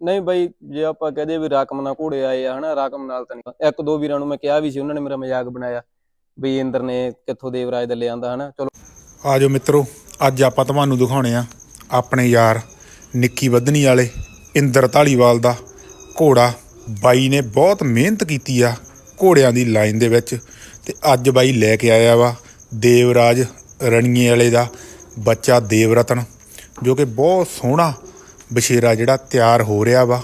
ਨਹੀਂ ਬਾਈ, ਜੇ ਆਪਾਂ ਕਹਦੇ ਵੀ ਰਾਕਮ ਨਾਲ ਘੋੜੇ ਆਏ ਆ, ਹਨਾ, ਰਾਕਮ ਨਾਲ ਤਾਂ ਨਹੀਂ। ਇੱਕ ਦੋ ਵੀਰਾਂ ਨੂੰ ਮੈਂ ਕਿਹਾ ਵੀ ਸੀ, ਉਹਨਾਂ ਨੇ ਮੇਰਾ ਮਜ਼ਾਕ ਬਣਾਇਆ ਵੀ ਇੰਦਰ ਨੇ ਕਿੱਥੋਂ ਦੇਵਰਾਜ ਦਾ ਲਿਆਂਦਾ ਹਨਾ। ਚਲੋ। ਆਜੋ ਮਿੱਤਰੋ, ਅੱਜ ਆਪਾਂ ਤੁਹਾਨੂੰ ਦਿਖਾਉਣੇ ਆ ਆਪਣੇ ਯਾਰ ਨਿੱਕੀ ਵਧਣੀ ਵਾਲੇ ਇੰਦਰ ਢਾਲੀਵਾਲ ਦਾ ਘੋੜਾ। ਬਾਈ ਨੇ ਬਹੁਤ ਮਿਹਨਤ ਕੀਤੀ ਆ ਘੋੜਿਆਂ ਦੀ ਲਾਈਨ ਦੇ ਵਿੱਚ ਤੇ ਅੱਜ ਬਾਈ ਲੈ ਕੇ ਆਇਆ ਵਾ ਦੇਵਰਾਜ ਰਣੀਏ ਵਾਲੇ ਦਾ ਬੱਚਾ ਦੇਵਰਤਨ, ਜੋ ਕਿ ਬਹੁਤ ਸੋਹਣਾ ਬਸ਼ੇਰਾ ਜਿਹੜਾ ਤਿਆਰ ਹੋ ਰਿਹਾ ਵਾ,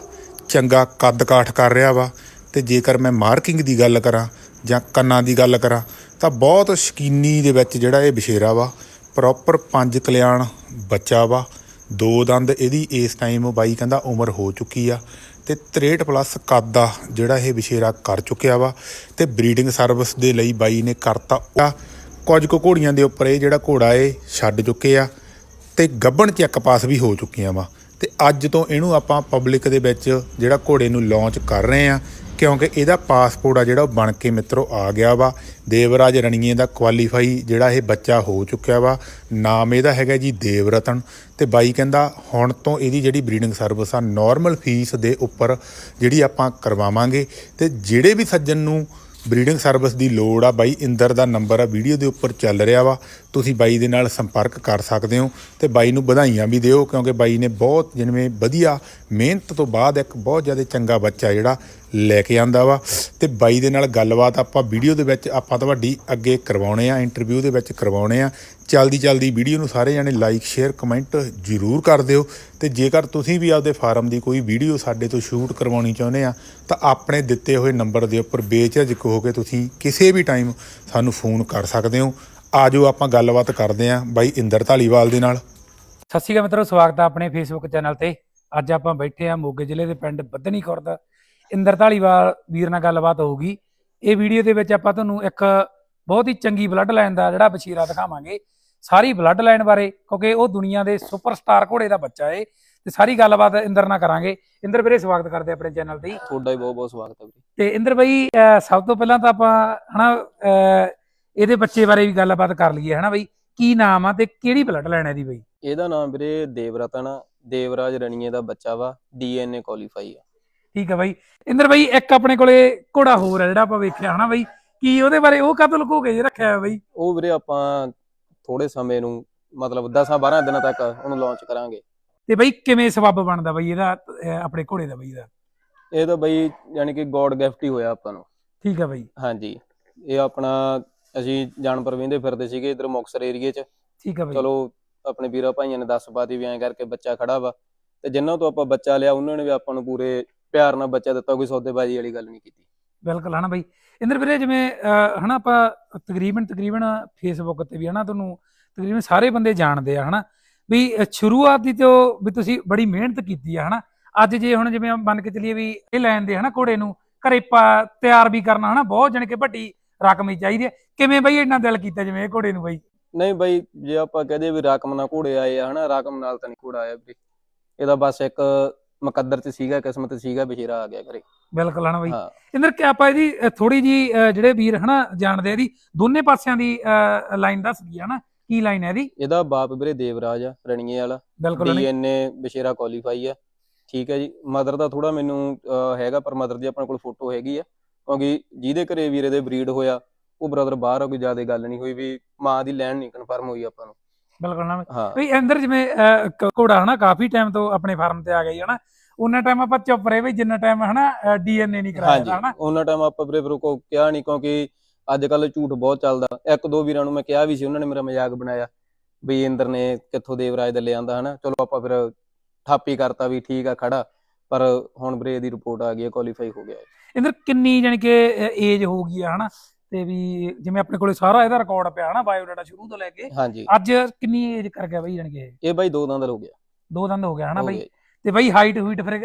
ਚੰਗਾ ਕੱਦ ਕਾਠ ਕਰ ਰਿਹਾ ਵਾ, ਤੇ ਜੇਕਰ ਮੈਂ ਮਾਰਕਿੰਗ ਦੀ ਗੱਲ ਕਰਾਂ ਜਾਂ ਕੰਨਾਂ ਦੀ ਗੱਲ ਕਰਾਂ, ਤਾਂ ਬਹੁਤ ਸ਼ਕੀਨੀ ਦੇ ਵਿੱਚ ਜਿਹੜਾ ਇਹ ਬਸ਼ੇਰਾ ਵਾ ਪ੍ਰੋਪਰ ਪੰਜ ਕਲਿਆਣ ਬੱਚਾ ਵਾ, ਦੋ ਦੰਦ ਇਹਦੀ ਇਸ ਟਾਈਮ ਬਾਈ ਕਹਿੰਦਾ ਉਮਰ ਹੋ ਚੁੱਕੀ ਆ, ਤੇ 63 ਪਲੱਸ ਕੱਦ ਦਾ ਜਿਹੜਾ ਇਹ ਬਸ਼ੇਰਾ ਕਰ ਚੁੱਕਿਆ ਵਾ, ਤੇ ਬਰੀਡਿੰਗ ਸਰਵਿਸ ਦੇ ਲਈ ਬਾਈ ਨੇ ਕਰਤਾ ਕੁਝ ਕੁ ਘੋੜੀਆਂ ਦੇ ਉੱਪਰ ਇਹ ਜਿਹੜਾ ਘੋੜਾ ਇਹ ਛੱਡ ਚੁੱਕੇ ਆ, ਤੇ ਗੱਬਣ ਚੈੱਕ ਪਾਸ ਵੀ ਹੋ ਚੁੱਕੀਆਂ ਵਾ। ਅੱਜ ਤੋਂ ਇਹਨੂੰ ਆਪਾਂ ਪਬਲਿਕ ਦੇ ਵਿੱਚ ਜਿਹੜਾ ਘੋੜੇ ਨੂੰ ਲਾਂਚ ਕਰ ਰਹੇ ਆ ਕਿਉਂਕਿ ਇਹਦਾ ਪਾਸਪੋਰਟ ਆ ਜਿਹੜਾ ਉਹ ਬਣ ਕੇ ਮਿੱਤਰੋ ਆ ਗਿਆ ਵਾ। ਦੇਵਰਾਜ ਰਣੀਏ ਦਾ ਕੁਆਲੀਫਾਈ ਜਿਹੜਾ ਇਹ ਬੱਚਾ ਹੋ ਚੁੱਕਿਆ ਵਾ। ਨਾਮ ਇਹਦਾ ਹੈਗਾ ਜੀ ਦੇਵਰਤਨ। ਤੇ ਬਾਈ ਕਹਿੰਦਾ, ਹੁਣ ਤੋਂ ਇਹਦੀ ਜਿਹੜੀ ਬਰੀਡਿੰਗ ਸਰਵਿਸ ਆ ਨਾਰਮਲ ਫੀਸ ਦੇ ਉੱਪਰ ਜਿਹੜੀ ਆਪਾਂ ਕਰਵਾਵਾਂਗੇ। ਤੇ ਜਿਹੜੇ ਵੀ ਸੱਜਣ ਨੂੰ ਬਰੀਡਿੰਗ ਸਰਵਿਸ ਦੀ ਲੋੜ ਆ, ਬਾਈ ਇੰਦਰ ਦਾ ਨੰਬਰ ਆ ਵੀਡੀਓ ਦੇ ਉੱਪਰ ਚੱਲ ਰਿਹਾ ਵਾ। ਤੁਸੀਂ ਬਾਈ ਦੇ ਨਾਲ ਸੰਪਰਕ ਕਰ ਸਕਦੇ ਹੋ ਤੇ ਬਾਈ ਨੂੰ ਵਧਾਈਆਂ ਵੀ ਦਿਓ, ਕਿਉਂਕਿ ਬਾਈ ਨੇ ਬਹੁਤ ਜਿਵੇਂ ਵਧੀਆ ਮਿਹਨਤ ਤੋਂ ਬਾਅਦ ਇੱਕ ਬਹੁਤ ਜ਼ਿਆਦਾ ਚੰਗਾ ਬੱਚਾ ਜਿਹੜਾ ਲੈ ਕੇ ਆਂਦਾ ਵਾ। ਤੇ ਬਾਈ ਦੇ ਨਾਲ ਗੱਲਬਾਤ ਆਪਾਂ ਵੀਡੀਓ ਦੇ ਵਿੱਚ ਆਪਾਂ ਤੁਹਾਡੀ ਅੱਗੇ ਕਰਵਾਉਣੇ ਆ ਇੰਟਰਵਿਊ ਦੇ ਵਿੱਚ ਕਰਵਾਉਣੇ ਆ। ਚਲਦੀ ਚਲਦੀ ਵੀਡੀਓ ਨੂੰ ਸਾਰੇ ਜਣੇ ਲਾਈਕ ਸ਼ੇਅਰ ਕਮੈਂਟ ਜ਼ਰੂਰ ਕਰ ਦਿਓ। ਤੇ ਜੇਕਰ ਤੁਸੀਂ ਵੀ ਆਪਦੇ ਫਾਰਮ ਦੀ ਕੋਈ ਵੀਡੀਓ ਸਾਡੇ ਤੋਂ ਸ਼ੂਟ ਕਰਵਾਉਣੀ ਚਾਹੁੰਦੇ ਆ, ਤਾਂ ਆਪਣੇ ਦਿੱਤੇ ਹੋਏ ਨੰਬਰ ਦੇ ਉੱਪਰ ਬੇਝਿਜਕ ਹੋ ਕੇ ਤੁਸੀਂ ਕਿਸੇ ਵੀ ਟਾਈਮ ਸਾਨੂੰ ਫੋਨ ਕਰ ਸਕਦੇ ਹੋ। ਆਜੋ ਆਪਾਂ ਗੱਲਬਾਤ ਕਰਦੇ ਆਂ ਬਾਈ ਇੰਦਰ ਢਾਲੀਵਾਲ ਦੇ ਨਾਲ। ਸਤਿ ਸ਼੍ਰੀ ਅਕਾਲ ਮਿੱਤਰੋ ਸਵਾਗਤ ਹੈ ਆਪਣੇ ਫੇਸਬੁੱਕ ਚੈਨਲ ਤੇ। ਅੱਜ ਆਪਾਂ ਬੈਠੇ ਆ ਮੋਗੇ ਜ਼ਿਲ੍ਹੇ ਦੇ ਪਿੰਡ ਬੱਧਨੀ ਖੁਰਦ। ਇੰਦਰ ਢਾਲੀਵਾਲ ਵੀਰ ਨਾਲ ਗੱਲਬਾਤ ਹੋਊਗੀ। ਇਹ ਵੀਡੀਓ ਦੇ ਵਿੱਚ ਆਪਾਂ ਤੁਹਾਨੂੰ ਇੱਕ ਬਹੁਤ ਹੀ ਚੰਗੀ ਬਲੱਡ ਲਾਈਨ ਦਾ ਜਿਹੜਾ ਬਸ਼ੀਰਾ ਦਿਖਾਵਾਂਗੇ। ਸਾਰੀ ਬਲੱਡ ਲਾਈਨ ਬਾਰੇ ਕਿਉਂਕਿ ਉਹ ਦੁਨੀਆ ਦੇ ਸੁਪਰਸਟਾਰ ਘੋੜੇ ਦਾ ਬੱਚਾ ਏ। ਤੇ ਸਾਰੀ ਗੱਲਬਾਤ ਇੰਦਰ ਨਾਲ ਕਰਾਂਗੇ। ਇੰਦਰ ਵੀਰੇ ਸਵਾਗਤ ਕਰਦੇ ਆਪਣੇ ਚੈਨਲ ਤੇ ਤੁਹਾਡਾ ਵੀ ਬਹੁਤ ਬਹੁਤ ਸਵਾਗਤ ਹੈ ਵੀਰੇ। ਤੇ ਇੰਦਰ ਬਾਈ ਸਭ ਤੋਂ ਪਹਿਲਾਂ ਤਾਂ ਆਪਾਂ ਹਨਾ ਅਹ ਇਹਦੇ ਬੱਚੇ ਬਾਰੇ ਵੀ ਗੱਲਬਾਤ ਕਰ ਲਈਏ ਹਨਾ ਬਈ? ਕੀ ਨਾਮ ਆ ਤੇ ਕਿਹੜੀ ਬਲੱਡ ਲਾਈਨ ਹੈ ਇਹਦੀ ਬਈ? ਇਹਦਾ ਨਾਮ ਵੀਰੇ ਦੇਵਰਤਨ ਆ ਦੇਵਰਾਜ ਰਣੀਏ ਦਾ ਬੱਚਾ ਵਾ ਡੀਐਨਏ ਕੁਆਲੀਫਾਈ ਆ। ਠੀਕ ਹੈ ਬਾਈ। ਇੰਦਰ ਬਾਈ ਇੱਕ ਆਪਣੇ ਕੋਲੇ ਘੋੜਾ ਹੋਰ ਹੈ ਜਿਹੜਾ ਆਪਾਂ ਵੇਖਿਆ ਹਨਾ ਬਾਈ? ਕੀ ਉਹਦੇ ਬਾਰੇ ਉਹ ਕਦੋਂ ਲੁਕੋ ਕੇ ਜੇ ਰੱਖਿਆ ਹੋਇਆ ਬਾਈ? ਉਹ ਵੀਰੇ ਆਪਾਂ ਥੋੜੇ ਸਮੇਂ ਨੂੰ ਮਤਲਬ 10 12 ਦਿਨਾਂ ਤੱਕ ਉਹਨੂੰ ਲਾਂਚ ਕਰਾਂਗੇ। ਤੇ ਬਾਈ ਕਿਵੇਂ ਸਬੱਬ ਬਣਦਾ ਬਾਈ ਇਹਦਾ ਅਹ ਆਪਣੇ ਘੋੜੇ ਦਾ ਬਾਈ ਦਾ ਇਹ ਤਾਂ ਬਈ ਯਾਨੀ ਕਿ ਗੋਡ ਗਿਫਟ ਹੀ ਹੋਇਆ ਆਪਾਂ ਨੂੰ। ਠੀਕ ਹੈ ਬਾਈ। ਹਾਂਜੀ। ਇਹ ਆਪਣਾ ਅਸੀਂ ਜਾਨਪੁਰ ਵਿੰਦੇ ਫਿਰਦੇ ਸੀਗੇ ਇਧਰ ਮੁਕਸਰ ਏਰੀਏ 'ਚ। ਠੀਕ ਹੈ ਬਾਈ। ਚਲੋ ਆਪਣੇ ਵੀਰਾਂ ਭਾਈਆਂ ਨੇ ਦੱਸ ਪਾਤੀ ਵੀ ਐਂ ਕਰਕੇ ਬੱਚਾ ਖੜਾ ਵਾ। ਤੇ ਜਿੰਨਾਂ ਤੋਂ ਆਪਾਂ ਬੱਚਾ ਲਿਆ ਉਹਨਾਂ ਨੇ ਵੀ ਆਪਾਂ ਨੂੰ ਪੂਰੇ ਪਿਆਰ ਨਾਲ ਬੱਚਾ ਦਿੱਤਾ ਕੋਈ ਸੌਦੇਬਾਜ਼ੀ ਵਾਲੀ ਗੱਲ ਨਹੀਂ ਕੀਤੀ। ਬਿਲਕੁਲ ਹਨਾ ਬਾਈ। ਇੰਦਰ ਵੀਰੇ ਜਿਵੇਂ ਹਨਾ ਆਪਾਂ ਤਕਰੀਬਨ ਤਕਰੀਬਨ ਫੇਸਬੁੱਕ ਤੇ ਵੀ ਹਨਾ ਤੁਹਾਨੂੰ ਤਕਰੀਬਨ ਸਾਰੇ ਬੰਦੇ ਜਾਣਦੇ ਆ ਹਨਾ। ਵੀ ਸ਼ੁਰੂਆਤ ਦੀ ਤੋਂ ਵੀ ਤੁਸੀਂ ਬੜੀ ਮਿਹਨਤ ਕੀਤੀ ਆ ਹਨਾ। ਅੱਜ ਜੇ ਹੁਣ ਜਿਵੇਂ ਮੰਨ ਕੇ ਚੱਲੀਏ ਵੀ ਇਹ ਲੈਣ ਦੇ ਹਨਾ ਘੋੜੇ ਨੂੰ ਘਰੇ ਪਾ ਤਿਆਰ ਵੀ ਕਰਨਾ ਹਨਾ ਬਹੁਤ ਜਣ ਕੇ ਵੱਡੀ ਰਕਮ ਹੀ ਚਾਹੀਦੀ ਹੈ। ਕਿਵੇਂ ਬਈ ਇੰਨਾ ਦਿਲ ਕੀਤਾ ਜਿਵੇਂ ਇਹ ਘੋੜੇ ਨੂੰ ਬਈ? ਨਹੀਂ ਬਈ ਜੇ ਆਪਾਂ ਕਹਦੇ ਵੀ ਰਕਮ ਨਾਲ ਘੋੜੇ ਆਏ ਆ ਹਨਾ ਰਕਮ ਨਾਲ ਤਾਂ ਨਹੀਂ ਘੋੜਾ ਆਇਆ ਵੀਰੇ। ਇਹਦਾ ਬਸ ਇੱਕ ਮੁਕੱਦਰ 'ਚ ਸੀਗਾ ਕਿਸਮਤ ਸੀਗਾ ਬਸ਼ੀਰਾ ਆ ਗਿਆ ਘਰੇ। ਬਿਲਕੁਲ ਹਨਾ ਬਈ। ਹਾਂ। ਇੰਦਰ ਕਿ ਆਪਾਂ ਇਹਦੀ ਥੋੜੀ ਜੀ ਜਿਹੜੇ ਵੀਰ ਹਨਾ ਜਾਣਦੇ ਆ ਇਹਦੀ ਦੋਨੇ ਪਾਸਿਆਂ ਦੀ ਲਾਈਨ ਦੱਸ ਦਈਏ ਹਨਾ ਕੀ ਲਾਈਨ ਹੈ ਇਹਦੀ? ਇਹਦਾ ਬਾਪ ਵੀਰੇ ਦੇਵਰਾਜ ਆ ਰਣੀਏ ਵਾਲਾ। ਬਿਲਕੁਲ ਹਨਾ? ਡੀਐਨਏ ਬਸ਼ੀਰਾ ਕੁਆਲੀਫਾਈ ਆ। ਠੀਕ ਹੈ ਜੀ। ਮਦਰ ਦਾ ਥੋੜਾ ਮੈਨੂੰ ਅਹ, ਹੈਗਾ ਪਰ ਮਦਰ ਦੀ ਆਪਣੇ ਕੋਲ ਫੋਟੋ ਹੈਗੀ ਆ। ਕਿਉਂਕਿ ਜਿਹਦੇ ਘਰੇ ਵੀਰੇ ਦੇ ਬਰੀਡ ਹੋਇਆ ਉਹ ਬ੍ਰਦਰ ਬਾਹਰ ਆ ਕੋਈ ਜ਼ਿਆਦਾ ਗੱਲ ਨਹੀਂ ਹੋਈ ਵੀ ਮਾਂ ਦੀ ਲੈਣ ਨਹੀਂ ਕਨਫਰਮ ਹੋਈ ਆਪਾਂ ਨੂੰ। ਬਿਲਕੁਲ ਨਾ ਹਾਂ। ਵੀ ਅੰਦਰ ਜਿਵੇਂ ਅਹ, ਕ- ਘੋੜਾ ਹਨਾ ਕਾਫੀ ਟਾਈਮ ਤੋਂ ਆਪਣੇ ਫਾਰਮ ਤੇ ਆ ਗਈ ਹਨਾ। ਉਹਨਾਂ ਟਾਈਮ ਆਪਾਂ ਚੁੱਪ ਰਹੇ ਵੀ ਜਿੰਨਾ ਟਾਈਮ ਹਨਾ ਡੀਐਨਏ ਨਹੀਂ ਕਰਾਇਆ ਹਾਂਜੀ ਹਨਾ। ਉਹਨਾਂ ਟਾਈਮ ਆਪਾਂ ਵੀਰੇ ਵੀਰੇ ਕੋ ਕਿਹਾ ਨਹੀਂ ਕਿਉਂਕਿ ਅੱਜ ਕੱਲ ਝੂਠ ਬਹੁਤ ਚੱਲਦਾ। ਇੱਕ ਦੋ ਵੀਰਾਂ ਨੂੰ ਮੈਂ ਕਿਹਾ ਵੀ ਸੀ ਉਹਨਾਂ ਨੇ ਮੇਰਾ ਮਜ਼ਾਕ ਬਣਾਇਆ ਵੀ ਇੰਦਰ ਨੇ ਕਿੱਥੋਂ ਦੇਵਰਾਜ ਦਾ ਲਿਆਂਦਾ ਹਨਾ। ਚਲੋ ਆਪਾਂ ਫਿਰ ਥਾਪੀ ਕਰਤਾ ਵੀ ਠੀਕ ਆ ਖੜਾ। ਪਰ ਹੁਣ ਵੀਰੇ ਦੀ ਰਿਪੋਰਟ ਆ ਗਈ ਹੈ ਕੁਆਲੀਫਾਈ ਹੋ ਗਿਆ ਹੈ। ਇੰਦਰ ਕਿੰਨੀ ਜਾਨੀ ਕਿ ਏਜ ਹੋ ਗਈ ਆ ਹਨਾ? ਤੇ ਵੀ ਜਿਵੇਂ ਆਪਣੇ ਕੋਲੇ ਸਾਰਾ ਇਹਦਾ ਰਿਕਾਰਡ ਪਿਆ ਹਨਾ ਬਾਇਓ ਡਾਟਾ ਸ਼ੁਰੂ ਤੋਂ ਲੈ ਕੇ। ਹਾਂਜੀ। ਅੱਜ ਕਿੰਨੀ ਏਜ ਕਰ ਗਿਆ ਬਈ ਜਾਨੀ ਕਿ ਇਹ? ਬਾਈ ਦੋ ਦੰਦ ਹੋ ਗਿਆ ਦੋ ਦੰਦ ਹੋ ਗਿਆ ਹਨਾ ਬਈ। ਤੇ ਬਈ ਹਾਈਟ ਹੂਈਟ ਫਿਰ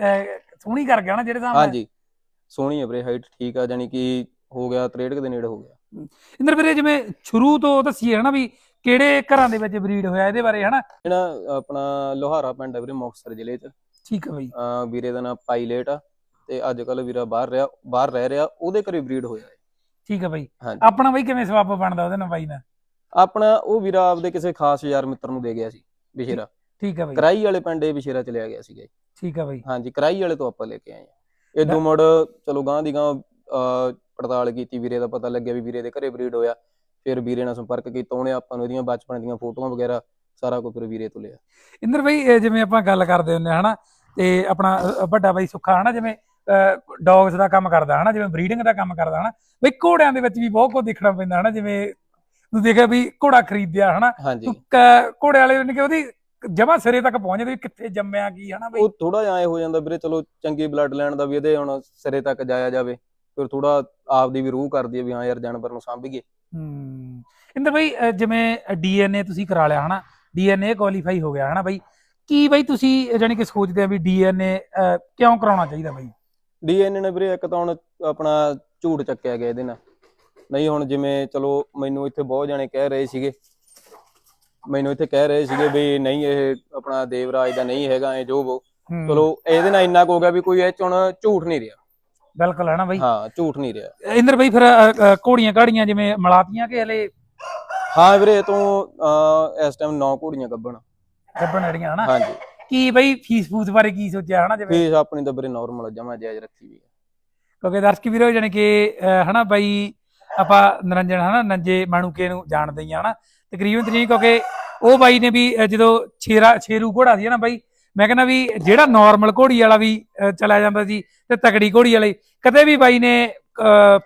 ਸੋਹਣੀ ਕਰ ਗਿਆ ਨਾ ਜਿਹੜੇ ਨਾਲ? ਹਾਂਜੀ। ਸੋਹਣੀ ਹੈ ਵੀਰੇ ਹਾਈਟ ਠੀਕ ਆ ਜਾਨੀ ਕਿ ਹੋ ਗਿਆ 63 ਕੁ ਦੇ ਨੇੜੇ ਹੋ ਗਿਆ। ਇੰਦਰ ਵੀਰੇ ਜਿਵੇਂ ਸ਼ੁਰੂ ਤੋਂ ਦੱਸੀਏ ਹਨਾ ਵੀ ਕਿਹੜੇ ਘਰਾਂ ਦੇ ਵਿੱਚ ਬਰੀਡ ਹੋਇਆ ਇਹਦੇ ਬਾਰੇ ਹਨਾ? ਜਿਹੜਾ ਆਪਣਾ ਲੋਹਾਰਾ ਪਿੰਡ ਹੈ ਵੀਰੇ ਮੁਕਤਸਰ ਜ਼ਿਲ੍ਹੇ 'ਚ। ਠੀਕ ਹੈ ਬਈ। ਵੀਰੇ ਦਾ ਨਾਮ ਪਾਇਲਟ ਆ। ਤੇ ਅੱਜ ਕੱਲ ਵੀਰਾ ਬਾਹਰ ਰਿਹਾ ਬਾਹਰ ਰਹਿ ਰਿਹਾ ਉਹਦੇ ਘਰੇ ਬਰੀਡ ਹੋਇਆ ਹੈ ਠੀਕ ਹੈ ਬਈ। ਹਾਂਜੀ। ਆਪਣਾ ਬਈ ਕਿਵੇਂ ਸਵਾਬ ਬਣਦਾ ਉਹਦੇ ਨਾਲ ਬਾਈ ਨਾਲ? ਆਪਣਾ ਉਹ ਵੀਰਾ ਆਪਦੇ ਕਿਸੇ ਖਾਸ ਯਾਰ ਮਿੱਤਰ ਨੂੰ ਦੇ ਗਿਆ ਸੀ ਵਿਸ਼ੇਰਾ ਠੀਕ ਹੈ ਬਈ। ਕਰਾਈ ਵਾਲੇ ਪਿੰਡ ਇਹ ਵਿਸ਼ੇਰਾ ਚਲਿਆ ਗਿਆ ਸੀਗਾ। ਠੀਕ ਆ ਬਾਈ। ਹਾਂਜੀ ਕਰਾਈ ਵਾਲੇ ਤੋਂ ਆਪਾਂ ਲੈ ਕੇ ਆਏ ਆ ਇਦੋਂ ਮੁੜ ਚਲੋ ਗਾਂ ਦੀ ਗਾਂ ਪੜਤਾਲ ਕੀਤੀ ਵੀਰੇ ਦਾ ਪਤਾ ਲੱਗਿਆ ਵੀ ਵੀਰੇ ਦੇ ਘਰੇ ਬਰੀਡ ਹੋਇਆ। ਫਿਰ ਵੀਰੇ ਨਾਲ ਸੰਪਰਕ ਕੀਤਾ ਉਹਨੇ ਆਪਾਂ ਨੂੰ ਇਹਦੀਆਂ ਬਚਪਨ ਦੀਆਂ ਫੋਟੋਆਂ ਵਗੈਰਾ ਸਾਰਾ ਕੁਝ ਫਿਰ ਵੀਰੇ ਤੋਂ ਲਿਆ। ਇੰਦਰ ਬਾਈ ਇਹ ਜਿਵੇਂ ਆਪਾਂ ਗੱਲ ਕਰਦੇ ਹੁੰਦੇ ਹਾਂ ਹਨਾ? ਤੇ ਆਪਣਾ ਵੱਡਾ ਬਾਈ ਸੁੱਖਾ ਹਨਾ? ਜਿਵੇਂ ਡੌਗਸ ਦਾ ਕੰਮ ਕਰਦਾ ਹਨਾ ਜਿਵੇਂ ਬਰੀਡਿੰਗ ਦਾ ਕੰਮ ਕਰਦਾ ਹਨਾ ਬਈ ਘੋੜਿਆਂ ਦੇ ਵਿੱਚ ਵੀ ਬਹੁਤ ਕੁਝ ਦੇਖਣਾ ਪੈਂਦਾ ਹਨਾ ਜਿਵੇਂ ਤੂੰ ਦੇਖਿਆ ਵੀ ਘੋੜਾ ਖਰੀਦਿਆ ਹਨਾ ਤੂੰ ਘੋੜੇ ਵਾਲੇ ਨੇ ਕਿ ਉਹਦੀ ਜਮਾ ਸਿਰੇ ਤੱਕ ਪਹੁੰਚ ਜਾਂਦੇ ਕਿੱਥੇ ਜੰਮਿਆ ਕੀ ਹਨਾ ਬਈ। ਉਹ ਥੋੜਾ ਜਿਹਾ ਐ ਹੋ ਜਾਂਦਾ ਵੀਰੇ ਚਲੋ ਚੰਗੀ ਬਲੱਡ ਲੈਣ ਦਾ ਵੀ ਇਹਦੇ ਹੁਣ ਸਿਰੇ ਤੱਕ ਜਾਇਆ ਜਾਵੇ ਫਿਰ ਥੋੜਾ ਆਪਦੀ ਵੀ ਰੂਹ ਕਰਦੀ ਹੈ ਵੀ ਹਾਂ ਯਾਰ ਜਾਨਵਰ ਨੂੰ ਸਾਂਭੀਏ। ਹੂੰ ਇੰਦਰ ਬਾਈ ਜਿਵੇਂ ਡੀਐਨਏ ਤੁਸੀਂ ਕਰਾ ਲਿਆ ਹਨਾ ਡੀਐਨਏ ਕੁਆਲੀਫਾਈ ਹੋ ਗਿਆ ਹਨਾ ਬਾਈ ਕੀ ਬਾਈ ਤੁਸੀਂ ਜਾਨੀ ਕਿ ਸੋਚਦੇ ਆ ਵੀ ਡੀਐਨਏ ਕਿਉਂ ਕਰਾਉਣਾ ਚਾਹੀਦਾ ਬਾਈ? ਡੀਐਨਏ ਨੇ ਵੀਰੇ ਇੱਕ ਤਾਂ ਹੁਣ ਆਪਣਾ ਝੂਠ ਚੱਕਿਆ ਗਿਆ ਇਹਦੇ ਨਾਲ। ਨਹੀਂ ਹੁਣ ਜਿਵੇਂ ਚਲੋ ਮੈਨੂੰ ਇੱਥੇ ਬਹੁਤ ਜਾਣੇ ਕਹਿ ਰਹੇ ਸੀਗੇ। ਮੈਨੂੰ ਇੱਥੇ ਕਹਿ ਰਹੇ ਸੀਗੇ ਵੀ ਨਹੀਂ ਇਹ ਆਪਣਾ ਦੇਵਰਾਜ ਦਾ ਨਹੀਂ ਹੈਗਾ ਐ ਜੋ ਹੂੰ, ਚਲੋ ਇਹਦੇ ਨਾਲ ਇੰਨਾ ਕੁ ਹੋ ਗਿਆ ਵੀ ਕੋਈ ਇਹ ਚ ਹੁਣ ਝੂਠ ਨਹੀਂ ਰਿਹਾ। ਬਿਲਕੁਲ ਹਨਾ ਬਾਈ। ਹਾਂ ਝੂਠ ਨਹੀਂ ਰਿਹਾ। ਇੰਦਰ ਬਾਈ ਫਿਰ ਅ, ਅ, ਘੋੜੀਆਂ ਘਾੜੀਆਂ ਜਿਵੇਂ ਮਲਾਤੀਆਂ ਕਿ ਹਲੇ? ਹਾਂ ਵੀਰੇ ਇਹ ਤੋਂ ਅਹ, ਇਸ ਟਾਈਮ 9 ਘੋੜੀਆਂ ਗੱਭਣ। ਗੱਬਣ ਜਿਹੜੀਆਂ ਹਨਾ ਹਾਂਜੀ। ਕੀ ਬਾਈ ਫੀਸ ਫੂਸ ਬਾਰੇ ਕੀ ਸੋਚਿਆ ਹਨਾ ਜਿਵੇਂ? ਫੀਸ ਆਪਣੀ ਤਾਂ ਵੀਰੇ ਨਾਰਮਲ ਜਮਾ ਜਾਇਜ਼ ਰੱਖੀ ਵੀ ਹੈ ਕਿਉਂਕਿ ਦਰਸ਼ਕ ਵੀਰੋ ਜਾਨੀ ਕਿ ਹਨਾ ਬਾਈ ਆਪਾਂ ਨਰੰਜਨ ਹਨਾ ਨੰਜੇ ਮਾਣੂਕੇ ਨੂੰ ਜਾਣਦੇ ਹੀ ਆ ਹਨਾ। ਤਕਰੀਬਨ ਤਕਰੀਬਨ ਕਿਉਂਕਿ ਉਹ ਬਾਈ ਨੇ ਵੀ ਜਦੋਂ ਛੇਰਾ ਛੇਰੂ ਘੋੜਾ ਸੀ ਨਾ ਬਾਈ ਮੈਂ ਕਹਿੰਦਾ ਵੀ ਜਿਹੜਾ ਨਾਰਮਲ ਘੋੜੀ ਵਾਲਾ ਵੀ ਚਲਾ ਜਾਂਦਾ ਸੀ ਤੇ ਤਕੜੀ ਘੋੜੀ ਵਾਲੇ ਕਦੇ ਵੀ ਬਾਈ ਨੇ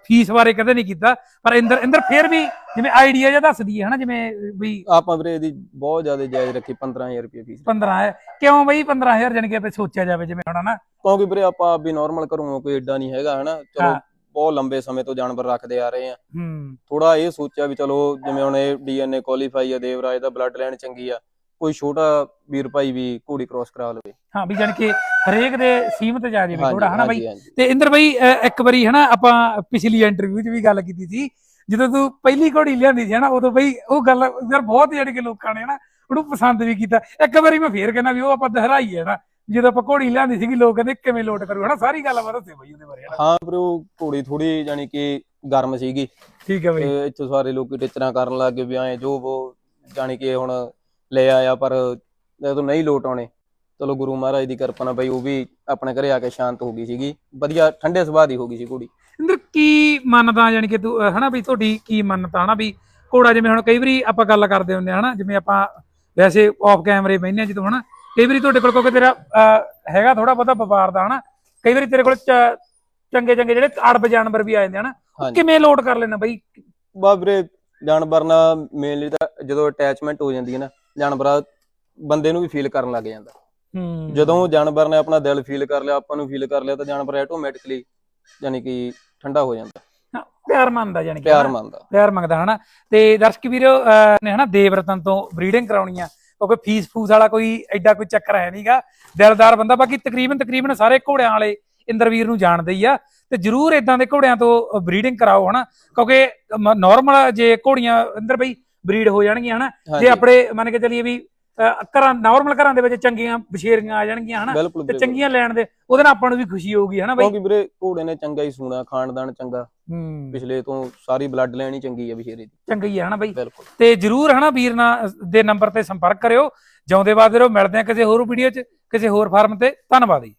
ਫੀਸ ਬਾਰੇ ਕਦੇ ਨਹੀਂ ਕੀਤਾ ਪਰ ਇੰਦਰ ਇੰਦਰ ਫੇਰ ਵੀ ਜਿਵੇਂ ਆਈਡੀਆ ਜਿਹਾ ਦੱਸ ਦਈਏ ਹਨਾ ਜਿਵੇਂ ਵੀ ਆਪਾਂ ਵੀਰੇ ਇਹਦੀ ਬਹੁਤ ਜ਼ਿਆਦਾ ਜਾਇਜ਼ ਰੱਖੀ 15000 ਰੁਪਏ ਫੀਸ 15 ਹੈ ਕਿਉਂ ਬਾਈ 15000 ਜਾਨੀ ਕਿ ਆਪੇ ਸੋਚਿਆ ਜਾਵੇ ਜਿਵੇਂ ਹੁਣ ਹਨਾ? ਕਿਉਂਕਿ ਵੀਰੇ ਆਪਾਂ ਵੀ ਨਾਰਮਲ ਘਰੋਂ ਕੋਈ ਏਡਾ ਨਹੀਂ ਹੈਗਾ ਹਨਾ ਚਲੋ ਹਾਂ। ਬਹੁਤ ਲੰਬੇ ਸਮੇਂ ਤੋਂ ਜਾਨਵਰ ਰੱਖਦੇ ਆ ਰਹੇ ਆ। ਹੂੰ। ਥੋੜਾ ਇਹ ਸੋਚਿਆ ਵੀ ਚਲੋ ਜਿਵੇਂ ਹੁਣ ਇਹ ਡੀਐਨਏ ਕੁਆਲੀਫਾਈ ਆ ਦੇਵਰਾਜ ਦਾ ਬਲੱਡ ਲਾਈਨ ਚੰਗੀ ਆ ਕੋਈ ਛੋਟਾ ਵੀਰ ਭਾਈ ਵੀ ਘੋੜੀ ਕ੍ਰਾਸ ਕਰਾ ਲਵੇ। ਹਾਂ ਵੀ ਜਾਨੀ ਕਿ ਹਰੇਕ ਦੇ ਸੀਮਤ ਜਾ ਜਾਵੇ ਘੋੜਾ ਹਨਾ ਬਾਈ। ਤੇ ਇੰਦਰ ਬਾਈ ਇੱਕ ਵਾਰੀ ਹਨਾ ਆਪਾਂ ਪਿਛਲੀ ਇੰਟਰਵਿਊ 'ਚ ਵੀ ਗੱਲ ਕੀਤੀ ਸੀ ਜਦੋਂ ਤੂੰ ਪਹਿਲੀ ਘੋੜੀ ਲਿਆਂਦੀ ਸੀ ਹਨਾ ਉਦੋਂ ਬਈ ਉਹ ਗੱਲ ਯਾਰ ਬਹੁਤ ਜਿਹੜੀ ਕਿ ਲੋਕਾਂ ਨੇ ਹਨਾ ਉਹਨੂੰ ਪਸੰਦ ਵੀ ਕੀਤਾ। ਇੱਕ ਵਾਰੀ ਮੈਂ ਫੇਰ ਕਹਿੰਦਾ ਵੀ ਉਹ ਆਪਾਂ ਦੁਹਰਾਈ ਹੈ ਨਾ ਜਦੋਂ ਆਪਾਂ ਘੋੜੀ ਲਿਆਂਦੀ ਸੀਗੀ ਲੋਕ ਕਹਿੰਦੇ ਕਿਵੇਂ ਲੋਟ ਕਰੂ ਹਨਾ ਸਾਰੀ ਗੱਲ ਬਾਤ ਦੱਸੇ ਬਈ ਉਹਦੇ ਬਾਰੇ ਹਾਂ ਵੀਰੇ ਉਹ ਘੋੜੀ ਥੋੜੀ ਜਾਨੀ ਕਿ ਗਰਮ ਸੀਗੀ। ਠੀਕ ਹੈ ਬਈ। ਤੇ ਇੱਥੋਂ ਸਾਰੇ ਲੋਕੀ ਟਿਚਰਾਂ ਕਰਨ ਲੱਗ ਗਏ ਵੀ ਐ ਜੋ ਉਹ ਜਾਣੀ ਕਿ ਹੁਣ ਲੈ ਆਇਆ ਪਰ ਜਦੋਂ ਨਹੀਂ ਲੋਟ ਆਉਣੇ ਚਲੋ ਗੁਰੂ ਮਹਾਰਾਜ ਦੀ ਕਿਰਪਾ ਨਾਲ ਬਈ ਉਹ ਵੀ ਆਪਣੇ ਘਰੇ ਆ ਕੇ ਸ਼ਾਂਤ ਹੋ ਗਈ ਸੀਗੀ। ਵਧੀਆ ਠੰਡੇ ਸੁਭਾਅ ਦੀ ਹੋ ਗਈ ਸੀ ਕੁੜੀ। ਇੰਦਰ ਕੀ ਮੰਨਦਾ ਯਾਨੀ ਕਿ ਤੂੰ ਹਨਾ ਵੀ ਤੁਹਾਡੀ ਕੀ ਮੰਨਤਾ ਹਨਾ ਵੀ ਘੋੜਾ ਜਿਵੇਂ ਹੁਣ ਕਈ ਵਾਰੀ ਆਪਾਂ ਗੱਲ ਕਰਦੇ ਹੁੰਦੇ ਹਨਾ ਜਿਵੇਂ ਆਪਾਂ ਵੈਸੇ ਆਫ ਕੈਮਰੇ ਹਾਂ ਜਦੋਂ ਹਨਾ ਕਈ ਵਾਰੀ ਤੁਹਾਡੇ ਕੋਲ ਕਿਉਂਕਿ ਤੇਰਾ ਹੈਗਾ ਥੋੜਾ ਬਹੁਤਾ ਵਪਾਰ ਦਾ ਹਨਾ ਕਈ ਵਾਰੀ ਤੇਰੇ ਕੋਲ ਚੰਗੇ ਚੰਗੇ ਜਿਹੜੇ ਅੜਬ ਜਾਨਵਰ ਵੀ ਆ ਜਾਂਦੇ ਹਨਾ ਕਿਵੇਂ ਲੋਡ ਕਰ ਲੈਣਾ ਬਈ? ਬਾ ਵੀਰੇ ਜਾਨਵਰ ਨਾਲ ਮੇਨਲੀ ਤਾਂ ਜਦੋਂ ਅਟੈਚਮੈਂਟ ਹੋ ਜਾਂਦੀ ਹੈ ਨਾ ਜਾਨਵਰ ਬੰਦੇ ਨੂੰ ਵੀ ਫੀਲ ਕਰਨ ਲੱਗ ਜਾਂਦਾ। ਹੂੰ। ਜਦੋਂ ਜਾਨਵਰ ਨੇ ਆਪਣਾ ਦਿਲ ਫੀਲ ਕਰ ਲਿਆ ਆਪਾਂ ਨੂੰ ਫੀਲ ਕਰ ਲਿਆ ਤਾਂ ਜਾਨਵਰ ਆਟੋਮੈਟਿਕਲੀ ਯਾਨੀ ਕਿ ਠੰਡਾ ਹੋ ਜਾਂਦਾ। ਪਿਆਰ ਮੰਨਦਾ ਯਾਨੀ ਕਿ ਪਿਆਰ? ਮੰਨਦਾ। ਪਿਆਰ ਮੰਗਦਾ ਹਨਾ? ਤੇ ਦਰਸ਼ਕ ਵੀਰੋ ਨੇ ਹਨਾ ਦੇਵਰਤਨ ਤੋਂ ਬਰੀਡਿੰਗ ਕਰਾਉਣੀ ਆ ਕਿਉਂਕਿ ਫੀਸ ਫੂਸ ਵਾਲਾ ਕੋਈ ਐਡਾ ਕੋਈ ਚੱਕਰ ਹੈ ਨਹੀਂਗਾ ਦਿਲਦਾਰ ਬੰਦਾ ਬਾਕੀ ਤਕਰੀਬਨ ਤਕਰੀਬਨ ਸਾਰੇ ਘੋੜਿਆਂ ਵਾਲੇ ਇੰਦਰਵੀਰ ਨੂੰ ਜਾਣਦੇ ਹੀ ਆ। ਤੇ ਜਰੂਰ ਇਦਾਂ ਦੇ ਘੋੜਿਆਂ ਤੋਂ ਬਰੀਡਿੰਗ ਕਰਾਓ ਹਨਾ? ਕਿਉਂਕਿ ਨਾਰਮਲ ਜੇ ਘੋੜੀਆਂ ਇੰਦਰ ਬਈ ਬਰੀਡ ਹੋ ਜਾਣਗੀਆਂ ਹਨਾ? ਜੇ ਆਪਣੇ ਮੰਨ ਕੇ ਚੱਲੀਏ ਵੀ ਘਰਾਂ ਨਾਰਮਲ ਘਰਾਂ ਦੇ ਵਿੱਚ ਚੰਗੀਆਂ ਬਸ਼ੇਰੀਆਂ ਆ ਜਾਣਗੀਆਂ ਹਨਾ? ਤੇ ਚੰਗੀਆਂ ਲੈਣ ਦੇ ਉਹਦੇ ਨਾਲ ਆਪਾਂ ਨੂੰ ਵੀ ਖੁਸ਼ੀ ਹੋਊਗੀ ਹਨਾ ਬਈ? ਕਿਉਂਕਿ ਵੀਰੇ ਘੋੜੇ ਨੇ ਚੰਗਾ ਹੀ ਸੁਣਾ ਖਾਨਦਾਨ ਚੰਗਾ। ਹੂੰ। ਪਿਛਲੇ ਤੋਂ ਸਾਰੀ ਬਲੱਡ ਲਾਈਨ ਹੀ ਚੰਗੀ ਹੈ ਵਿਸ਼ੇਰੇ ਦੀ। ਚੰਗੀ ਆ ਹਨਾ ਬਈ? ਤੇ ਜਰੂਰ ਹਨਾ ਵੀਰ ਨਾਲ ਦੇ ਨੰਬਰ ਤੇ ਸੰਪਰਕ ਕਰਿਓ। ਜਿਉਂਦੇ ਬਾਦ ਰਹੋ ਮਿਲਦੇ ਆ ਕਿਸੇ ਹੋਰ ਵੀਡੀਓ 'ਚ ਕਿਸੇ ਹੋਰ ਫਾਰਮ ਤੇ। ਧੰਨਵਾਦ ਜੀ।